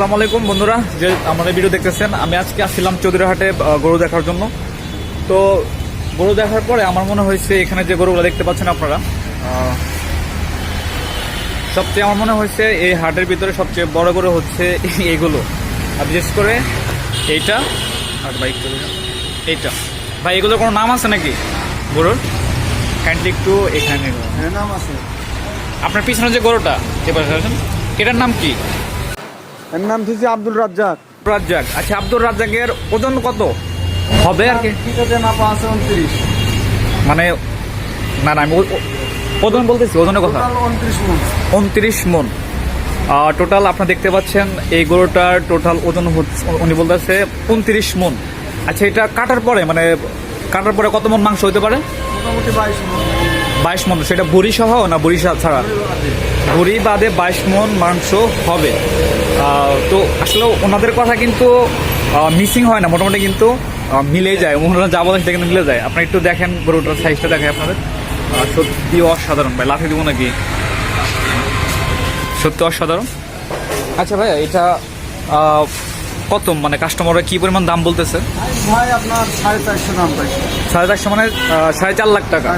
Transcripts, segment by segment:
আসসালামু আলাইকুম বন্ধুরা। যে আমাদের ভিডিও দেখতেছেন আমি আজকে আসছিলাম চৌধুরীহাটে গরু দেখার জন্য। তো গরু দেখার পরে আমার মনে হয়েছে এখানে যে গরুগুলো দেখতে পাচ্ছেন আপনারা সবচেয়ে আমার মনে হয়েছে এই হাটের ভিতরে সবচেয়ে বড় গরু হচ্ছে এইগুলো আর বিশেষ করে এইটা আর বাইক এইটা। ভাই এগুলোর কোনো নাম আছে নাকি গরুর? কাইন্ডলি একটু এখানে হ্যাঁ নাম আছে। আপনার পিছনে যে গরুটা এবার এটার নাম কি? এর নাম হচ্ছে আব্দুল রাজ্জাক। রাজ্জাক। আচ্ছা আব্দুর রাজ্জাকের ওজন কত? হবে আর কি? মাপা আছে উনত্রিশ। মানে না না আমি ওজন বলতেছি ওজনের কথা? টোটাল উনত্রিশ মন। উনত্রিশ মন। টোটাল আপনারা দেখতে পাচ্ছেন এই গরুটার টোটাল ওজন হচ্ছে উনি বলতেছে উনত্রিশ মন। আচ্ছা এটা কাটার পরে মানে কাটার পরে কত মন মাংস হতে পারে? মোটামুটি বাইশ মন। বাইশ মন, সেটা বুড়ি সহ না বুড়ি ছাড়া? বুড়ি বাদে বাইশ মন মাংস হবে। তো আসলে ওনাদের কথা কিন্তু মিসিং হয় না, মোটামুটি কিন্তু মিলে যায়। ওনারা যা বলেন সেটা কিন্তু মিলে যায়। আপনি একটু দেখেন, গরুটার সাইজটা দেখেন আপনাদের। সত্যি অসাধারণ ভাই লাফে দিব নাকি? সত্যি অসাধারণ। আচ্ছা ভাই এটা কত? মানে কাস্টমাররা কি পরিমাণ দাম বলতেছে? ভাই, আপনার সাড়ে চারশো দাম পাইছে। সাড়ে চারশো মানে সাড়ে চার লাখ টাকা।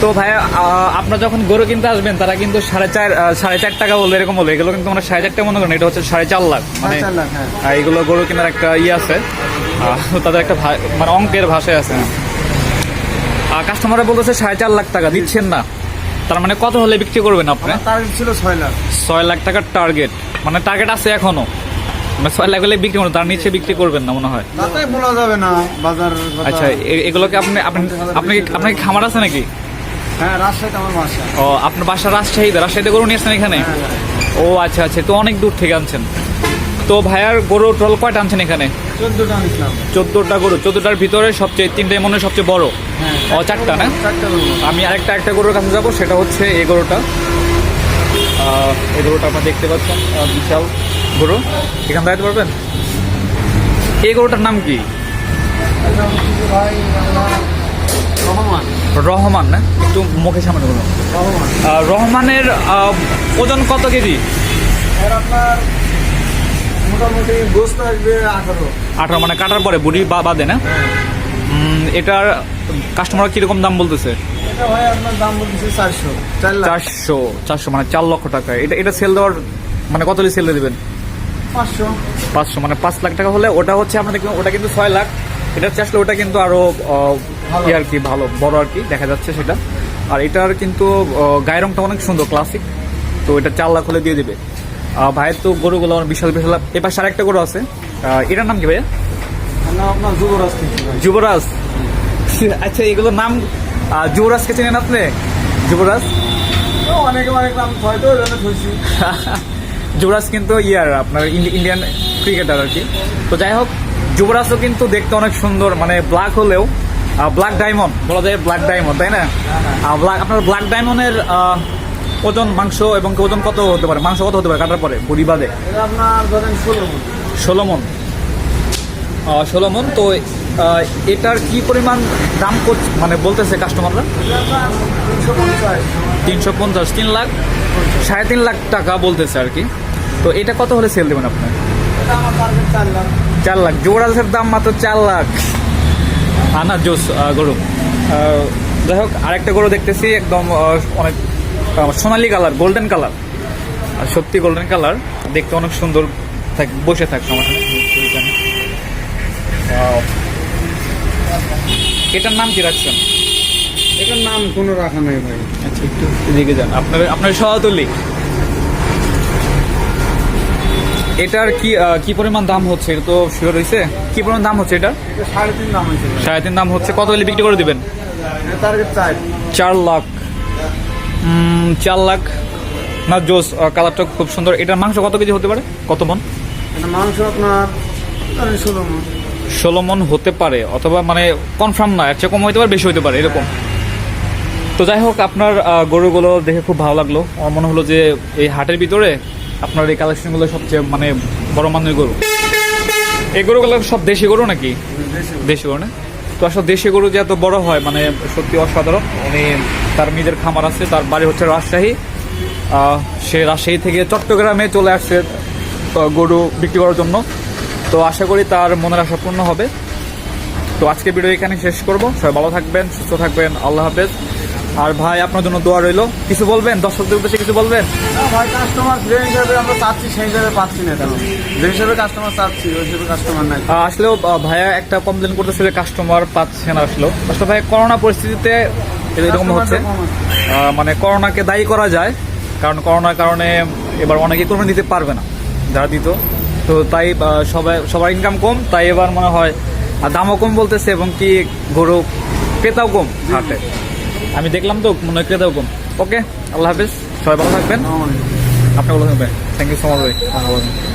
তো আহ, আপনারা যখন গরু কিনতে আসবেন তারা কিন্তু সাড়ে চার সাড়ে চার টাকা বলবে এরকম বলবে এগুলো কিন্তু মানে সাড়ে চার টাকা মনে করেন এটা হচ্ছে সাড়ে চার লাখ। মানে হ্যাঁ। এগুলো গরু কেনার একটা ইয়ে আছে। তাদের একটা মানে অঙ্কের ভাষায় আছে। কাস্টমাররা বলতেছে সাড়ে চার লাখ টাকা দিচ্ছেন না। তার মানে কত হলে বিক্রি করবেন আপনি? আমার টার্গেট ছিল ছয় লাখ। ছয় লাখ টাকার টার্গেট মানে টার্গেট আছে এখনও। ছয় লাখ হলে বিক্রি করবেন তার নিচে বিক্রি করবেন না মনে হয়। তাতে বলা যাবে না বাজার আচ্ছা এগুলোকে আপনি আপনি আপনি আপনার খামার আছে নাকি? হ্যাঁ রাজশাহীতে আমার বাসা। ও আপনার বাসা রাজশাহীতে? রাজশাহীতে গরু নিয়েছেন এখানে? হ্যাঁ, ও আচ্ছা আচ্ছা তো অনেক দূর থেকে আনছেন। তো ভাইয়ার গরু টোল কয়টা আনছেন এখানে? চোদ্দটা আনিছিলাম। চোদ্দটা গরু। চোদ্দটার ভিতরে সবচেয়ে তিনটে মনে হয় সবচেয়ে বড়। হ্যাঁ ও চারটা না? আমি আরেকটা একটা গরুর কাছে যাব সেটা হচ্ছে এই গরুটা। এই গরুটা আপনারা দেখতে পাচ্ছেন বিশাল। গরু? এখানে দাঁড়াতে পারবেন? এই গরুটার নাম কি? রহমান। না? একটু মুখে সামনে বলুন। রহমানের ওজন কত কেজি? আপনার মোটামুটি গোস্ত আসবে আঠারো। আঠারো মানে কাটার পরে বুড়ি বা বাদে না? এটার কাস্টমার কীরকম দাম বলতেছে? চারশো চার চারশো চারশো মানে চার লক্ষ টাকা। এটা এটা সেল দেওয়ার মানে কত সেল দেবেন? পাঁচশো। পাঁচশো মানে পাঁচ লাখ টাকা হলে ওটা হচ্ছে আপনাদের কিন্তু- ওটা কিন্তু ছয় লাখ। এটা হচ্ছে আসলে ওটা কিন্তু আরও কি আর কি ভালো বড় আর কি দেখা যাচ্ছে সেটা। আর এটার কিন্তু গায়ের রংটা অনেক সুন্দর ক্লাসিক তো এটা চার লাখ হলে দিয়ে দিবে। ভাইয়ের তো গরুগুলো আমার বিশাল বিশাল এবার সাড়ে একটা গরু আছে। এটার নাম কি ভাইয়া? না আপনার যুবরাজ যুবরাজ। আচ্ছা এগুলোর নাম যুবরাজকে চেনেন আপনি? যুবরাজ? তো অনেকে অনেক নাম হয়তো যুবরাজ কিন্তু ইয়ার আপনার ইন্ডি- ইন্ডিয়ান ক্রিকেটার আর কি। তো যাই হোক যুবরাজও কিন্তু দেখতে অনেক সুন্দর মানে ব্ল্যাক হলেও ব্ল্যাক ডায়মন্ড বলা যায় ব্ল্যাক ডায়মন্ড তাই না? black- আপনার ব্ল্যাক ডায়মন্ডের ওজন মাংস এবং ওজন কত হতে পারে? মাংস কত হতে পারে? কাটার পরে বুড়ি বাদে। এটা আপনার ধরেন ষোলো মন। ষোলো মন। আহ, ষোলো মন তো এটার কি পরিমাণ দাম মানে বলতেছে কাস্টমাররা তিনশো পঞ্চাশ, তিন লাখ, সাড়ে তিন লাখ টাকা বলতেছে আর কি। তো এটা কত হলে সেল দেবেন আপনার? আমার চার লাখ লাখ দাম মাত্র চার লাখ। আনা জোস গরু। যাই হোক, আরেকটা গরু দেখতেছি, একদম অনেক সোনালি কালার গোল্ডেন কালার। আর সত্যি গোল্ডেন কালার, দেখতে অনেক সুন্দর, থাক, বসে থাক। Wow. এটার নাম কি রাখছেন? এটার নাম কোনো রাখা নাই ভাই। আচ্ছা একটু এদিকে যান। আপনার আপনার সহতুল্লি এটার কি কি পরিমাণ দাম হচ্ছে? এটা তো শিওর হয়েছে কি পরিমাণ দাম হচ্ছে এটা? সাড়ে তিন দাম হয়েছে সাড়ে তিন দাম হচ্ছে। কত হলে বিক্রি করে দিবেন? চার। চার লাখ। চার লাখ। না জোস কালারটা খুব সুন্দর। এটার মাংস কত কেজি হতে পারে? কত মন? মাংস আপনার ষোলো মন। ষোলো মন হতে পারে। অথবা মানে কনফার্ম না এর চেয়ে কম হতে পারে বেশি হতে পারে এরকম। তো যাই হোক, আপনার গরুগুলো দেখে খুব ভালো লাগল। আমার মনে হলো যে এই হাটের ভিতরে আপনার এই কালেকশনগুলো সবচেয়ে মানে বড় মানের গরু। এই গরুগুলো সব দেশি গরু নাকি? দেশি গরু না? তো আসলে দেশি গরু যে এত বড় হয় মানে সত্যি অসাধারণ। উনি তার নিজের খামার আছে, তার বাড়ি হচ্ছে রাজশাহী। সে রাজশাহী থেকে চট্টগ্রামে চলে আসছে গরু বিক্রি করার জন্য। তো আশা করি তার মনের আশা পূর্ণ হবে। তো আজকে ভিডিও এখানে শেষ করব। সবাই ভালো থাকবেন, সুস্থ থাকবেন। আল্লাহ হাফেজ। আর ভাই আপনার জন্য দোয়া রইল। কিছু বলবেন? দর্শকদের উদ্দেশ্যে কিছু বলবেন? ভাই কাস্টমার যে হিসাবে আমরা চাচ্ছি সেই হিসাবে পাচ্ছি না তেমন যে হিসাবে কাস্টমার চাচ্ছি ওই হিসাবে কাস্টমার নাই। আসলেও ভাইয়া একটা কমপ্লেন করতেছিল কাস্টমার পাচ্ছে না আসলো আসলে ভাই করোনা পরিস্থিতিতে এরকম হচ্ছে। মানে করোনাকে দায়ী করা যায় কারণ করোনার কারণে এবার অনেকে কোনো দিতে পারবে না যারা দিত। তো তাই সবাই সবার ইনকাম কম তাই এবার মনে হয় আর দামও কম বলতেছে এবং কি গরু ক্রেতাও কম হাটে। আমি দেখলাম তো মনে ক্রেতাও কম ওকে আল্লাহ হাফিজ সবাই ভালো থাকবেন। আপনি ভালো থাকবেন। থ্যাংক ইউ সো মাচ ভাই।